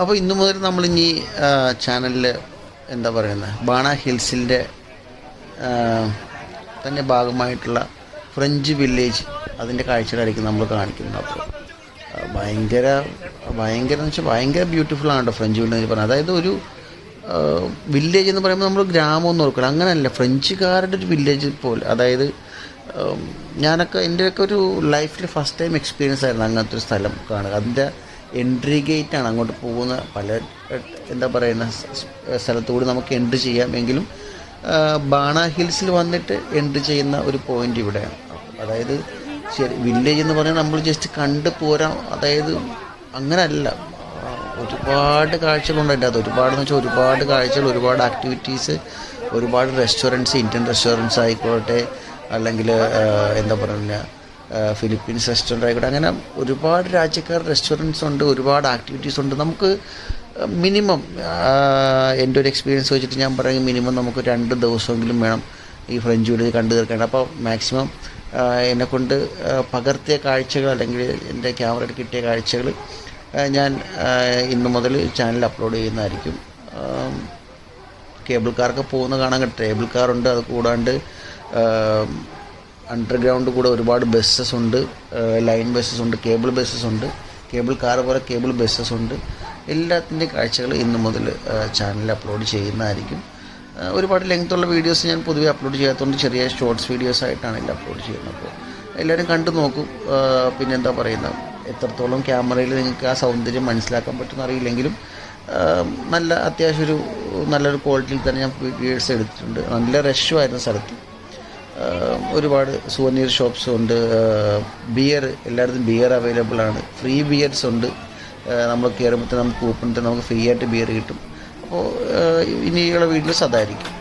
അപ്പോൾ ഇന്നു മുതൽ നമ്മളിനി ചാനലിൽ എന്താ പറയുന്നത് ബാണ ഹിൽസിന്റെ തന്നെ ഭാഗമായിട്ടുള്ള ഫ്രഞ്ച് വില്ലേജ് അതിന്റെ കാഴ്ചകളായിരിക്കും നമ്മൾ കാണിക്കുന്നത്. അപ്പോൾ ഭയങ്കര ഭയങ്കര എന്ന് വെച്ചാൽ ഭയങ്കര ബ്യൂട്ടിഫുൾ ആണ് കേട്ടോ ഫ്രഞ്ച് വില്ലേജ് പറഞ്ഞത് അതായത് ഒരു വില്ലേജ് എന്ന് പറയുമ്പോൾ നമ്മൾ ഗ്രാമം എന്ന് ഓർക്കണം അങ്ങനെയല്ല ഫ്രഞ്ചുകാരുടെ ഒരു വില്ലേജ് പോലെ. അതായത് ഞാനൊക്കെ എന്റെയൊക്കെ ഒരു ലൈഫിൽ ഫസ്റ്റ് ടൈം എക്സ്പീരിയൻസ് ആയിരുന്നു അങ്ങനത്തെ ഒരു സ്ഥലം കാണുക. അതിന്റെ എൻട്രി ഗേറ്റ് ആണ് അങ്ങോട്ട് പോകുന്ന പല എന്താ പറയുന്ന സ്ഥലത്തുകൂടി നമുക്ക് എൻട്രി ചെയ്യാം എങ്കിലും ബാണ ഹിൽസിൽ വന്നിട്ട് എൻട്രി ചെയ്യുന്ന ഒരു പോയിന്റ് ഇവിടെയാണ്. അതായത് ശരി വില്ലേജ് എന്ന് പറഞ്ഞാൽ നമ്മൾ ജസ്റ്റ് കണ്ട് പോരാം അതായത് അങ്ങനല്ല. ഒരുപാട് കാഴ്ചകളുണ്ട് അതിന്റെ അത് ഒരുപാട് വെച്ചാൽ ഒരുപാട് കാഴ്ചകൾ ഒരുപാട് ആക്ടിവിറ്റീസ് ഒരുപാട് റെസ്റ്റോറന്റ്സ് ഇന്ത്യൻ റെസ്റ്റോറന്റ്സ് ആയിക്കോട്ടെ അല്ലെങ്കിൽ എന്താ പറയുക ഫിലിപ്പീൻസ് റെസ്റ്റോറന്റ് ആയിക്കോട്ടെ. അങ്ങനെ ഒരുപാട് രാജ്യക്കാർ റെസ്റ്റോറന്റ്സ് ഉണ്ട് ഒരുപാട് ആക്ടിവിറ്റീസ് ഉണ്ട്. നമുക്ക് മിനിമം എന്റെ ഒരു എക്സ്പീരിയൻസ് വെച്ചിട്ട് ഞാൻ പറയും മിനിമം നമുക്ക് രണ്ട് ദിവസമെങ്കിലും വേണം ഈ ഫ്രഞ്ച് വീട് കണ്ടു തീർക്കേണ്ട അപ്പോൾ മാക്സിമം എന്നെക്കൊണ്ട് പകർത്തിയ കാഴ്ചകൾ അല്ലെങ്കിൽ എന്റെ ക്യാമറയിൽ കിട്ടിയ കാഴ്ചകൾ ഞാൻ ഇന്നു മുതൽ ചാനൽ അപ്ലോഡ് ചെയ്യുന്നതായിരിക്കും. കേബിൾ കാർക്ക് പോകുന്ന കാണാൻ കേട്ടോ കേബിൾ കാറുണ്ട് അത് കൂടാണ്ട് അണ്ടർഗ്രൗണ്ട് കൂടെ ഒരുപാട് ബസ്സസ് ഉണ്ട്. ലൈൻ ബസ്സസ് ഉണ്ട് കേബിൾ ബസ്സസ് ഉണ്ട്. കേബിൾ കാർ പോലെ കേബിൾ ബസ്സസ് ഉണ്ട്. എല്ലാത്തിന്റെ കാഴ്ചകൾ ഇന്നു മുതൽ ചാനലിൽ അപ്ലോഡ് ചെയ്യുന്നതായിരിക്കും. ഒരുപാട് ലെങ്ത്തുള്ള വീഡിയോസ് ഞാൻ പൊതുവെ അപ്ലോഡ് ചെയ്യാത്തതുകൊണ്ട് ചെറിയ ഷോർട്സ് വീഡിയോസ് ആയിട്ടാണ് എല്ലാം അപ്ലോഡ് ചെയ്യുന്നത്. അപ്പോൾ എല്ലാവരും കണ്ടു നോക്കും. പിന്നെ പിന്നെന്താ പറയുന്നത് എത്രത്തോളം ക്യാമറയിൽ നിങ്ങൾക്ക് ആ സൗന്ദര്യം മനസ്സിലാക്കാൻ പറ്റുമെന്ന് അറിയില്ലെങ്കിലും നല്ല അത്യാവശ്യം ഒരു നല്ലൊരു ക്വാളിറ്റിയിൽ തന്നെ ഞാൻ വീഡിയോസ് എടുത്തിട്ടുണ്ട്. നല്ല റഷുമായിരുന്നു സ്ഥലത്ത്. ഒരുപാട് സുവനീർ ഷോപ്സ് ഉണ്ട്. ബിയർ എല്ലായിടത്തും ബിയർ അവൈലബിൾ ആണ്. ഫ്രീ ബിയർസ് ഉണ്ട്. നമ്മൾ കയറുമ്പോഴത്തേക്ക് നമുക്ക് കൂപ്പണിട്ട് നമുക്ക് ഫ്രീ ആയിട്ട് ബിയർ കിട്ടും. അപ്പോൾ ഇനിയുള്ള വീട്ടിൽ അതായിരിക്കും